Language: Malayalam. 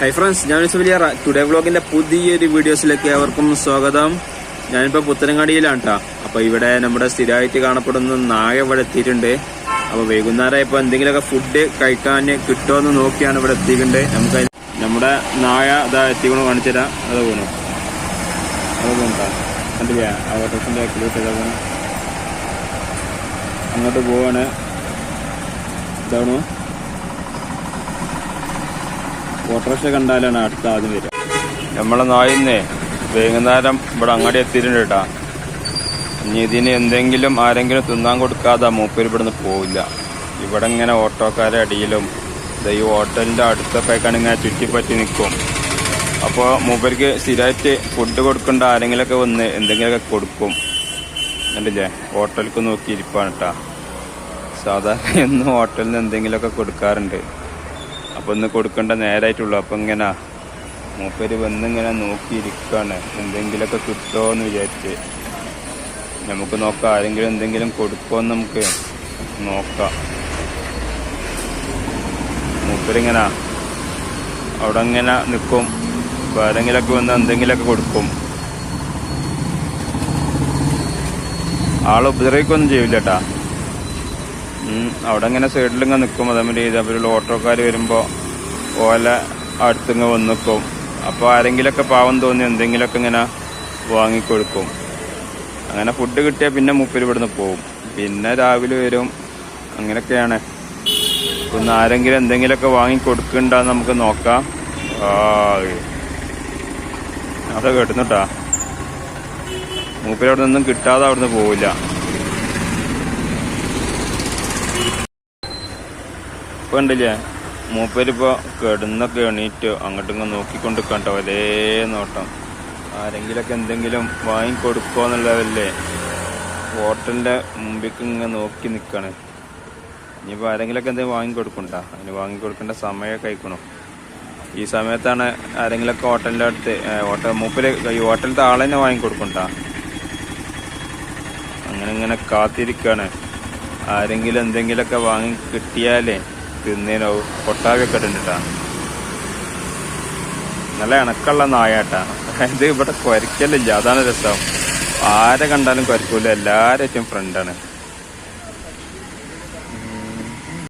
ഹൈ ഫ്രണ്ട്സ് ഞാൻ വലിയ ടുഡേ വ്ലോഗിന്റെ പുതിയൊരു വീഡിയോസിലേക്ക് അവർക്കും സ്വാഗതം. ഞാനിപ്പോ പുത്തനങ്ങാടിയിലാണ് കേട്ടോ അപ്പോൾ ഇവിടെ നമ്മുടെ സ്ഥിരമായിട്ട് കാണപ്പെടുന്ന നായ ഇവിടെ എത്തിയിട്ടുണ്ട്. അപ്പൊ വൈകുന്നേരം ഇപ്പൊ എന്തെങ്കിലുമൊക്കെ ഫുഡ് കഴിക്കാൻ കിട്ടുമെന്ന് നോക്കിയാണ് ഇവിടെ എത്തിയിട്ടുണ്ട്. നമുക്ക് നമ്മുടെ നായ ഇതാ കാണിച്ചു കാണിച്ചുതരാം അത് പോകണം അത് പോകണ്ട പോണു. അങ്ങോട്ട് പോവാണ്. ഇതാണോ. ഓട്ടോറിക്ഷ കണ്ടാലാണ് അടുത്ത ആദ്യം വരിക. നമ്മളെ നായിന്നേ വൈകുന്നേരം ഇവിടെ അങ്ങാടി എത്തിയിട്ടുണ്ട് കേട്ടാ ഇനി ഇതിന് എന്തെങ്കിലും ആരെങ്കിലും തിന്നാൻ കൊടുക്കാതെ മൂപ്പര് ഇവിടുന്ന് പോവില്ല. ഇവിടെ ഇങ്ങനെ ഓട്ടോക്കാരെ അടിയിലും ഈ ഹോട്ടലിന്റെ അടുത്തൊക്കെയാണ് ഇങ്ങനെ ചുറ്റിപ്പറ്റി നിൽക്കും അപ്പോൾ മൂപ്പർക്ക് സ്ഥിരമായിട്ട് ഫുഡ് കൊടുക്കേണ്ട ആരെങ്കിലുമൊക്കെ വന്ന് എന്തെങ്കിലുമൊക്കെ കൊടുക്കും. കണ്ടില്ലേ? ഹോട്ടലിലേക്ക് നോക്കി ഇരിപ്പാണ് കേട്ടാ സാധാരണ എന്നും ഹോട്ടലിൽ നിന്ന് എന്തെങ്കിലുമൊക്കെ കൊടുക്കാറുണ്ട്. അപ്പൊ ഒന്ന് കൊടുക്കേണ്ട നേരായിട്ടുള്ളൂ. അപ്പൊ ഇങ്ങനെ മൂപ്പര് വന്നിങ്ങനെ നോക്കിയിരിക്കാണ്. എന്തെങ്കിലുമൊക്കെ കിട്ടുമോ എന്ന് വിചാരിച്ച്. നമുക്ക് നോക്കാം. ആരെങ്കിലും എന്തെങ്കിലും കൊടുക്കുമോന്ന് നമുക്ക് നോക്കാം. മൂപ്പരിങ്ങനെ അവിടെ ഇങ്ങനെ നിൽക്കും. അപ്പൊ ആരെങ്കിലൊക്കെ വന്ന് എന്തെങ്കിലുമൊക്കെ കൊടുക്കും. ആൾ ഉപദ്രവിക്കൊന്നും ചെയ്യില്ല കേട്ടാ അവിടെ ഇങ്ങനെ സൈഡിൽ ഇങ്ങനെ നിൽക്കും അതേമാതിരി ഇതേപോലെ ഓട്ടോക്കാർ വരുമ്പോൾ ഓല അടുത്തിങ്ങ് വന്ന് നിൽക്കും അപ്പോൾ ആരെങ്കിലൊക്കെ പാവം തോന്നി എന്തെങ്കിലുമൊക്കെ ഇങ്ങനെ വാങ്ങിക്കൊടുക്കും. അങ്ങനെ ഫുഡ് കിട്ടിയാൽ പിന്നെ മുപ്പിൽ ഇവിടുന്ന് പോവും. പിന്നെ രാവിലെ വരും. അങ്ങനെയൊക്കെയാണ്. ഒന്ന് ആരെങ്കിലും എന്തെങ്കിലുമൊക്കെ വാങ്ങി കൊടുക്കണ്ടെന്ന് നമുക്ക് നോക്കാം. അതൊക്കെ കേട്ടുന്നുട്ടാ മൂപ്പരവിടെ നിന്നും കിട്ടാതെ അവിടുന്ന് പോവില്ല. ഇപ്പൊ ഉണ്ടല്ലേ മൂപ്പരിപ്പോ കിടന്നൊക്കെ എണീറ്റ് അങ്ങോട്ടും നോക്കിക്കൊണ്ട് കണ്ടോ? ഒരേ നോട്ടം. ആരെങ്കിലൊക്കെ എന്തെങ്കിലും വാങ്ങിക്കൊടുക്കോന്നുള്ളതല്ലേ ഹോട്ടലിന്റെ മുമ്പിക്ക് ഇങ്ങനെ നോക്കി നിക്കാണ്. ഇനിയിപ്പോ ആരെങ്കിലൊക്കെ എന്തെങ്കിലും വാങ്ങിക്കൊടുക്കണ്ട അതിന് വാങ്ങിക്കൊടുക്കേണ്ട സമയമൊക്കെ കഴിക്കണോ ഈ സമയത്താണ് ആരെങ്കിലൊക്കെ ഹോട്ടലിന്റെ അടുത്ത് ഹോട്ടൽ മൂപ്പര് ഈ ഹോട്ടലിലത്തെ ആളെന്നെ വാങ്ങിക്കൊടുക്കണ്ട അങ്ങനെ ഇങ്ങനെ കാത്തിരിക്കാണ്. ആരെങ്കിലും എന്തെങ്കിലുമൊക്കെ വാങ്ങി കിട്ടിയാലേ തിന്നേനോ കൊട്ടാകൊക്കെ ഇട്ടിട്ടാ നല്ല ഇണക്കുള്ള നായാട്ടാണ്. അതായത് ഇവിടെ കുരക്കലില്ല അതാണ് രസം. ആരെ കണ്ടാലും കുരക്കൂല എല്ലാവരും ഫ്രണ്ടാണ്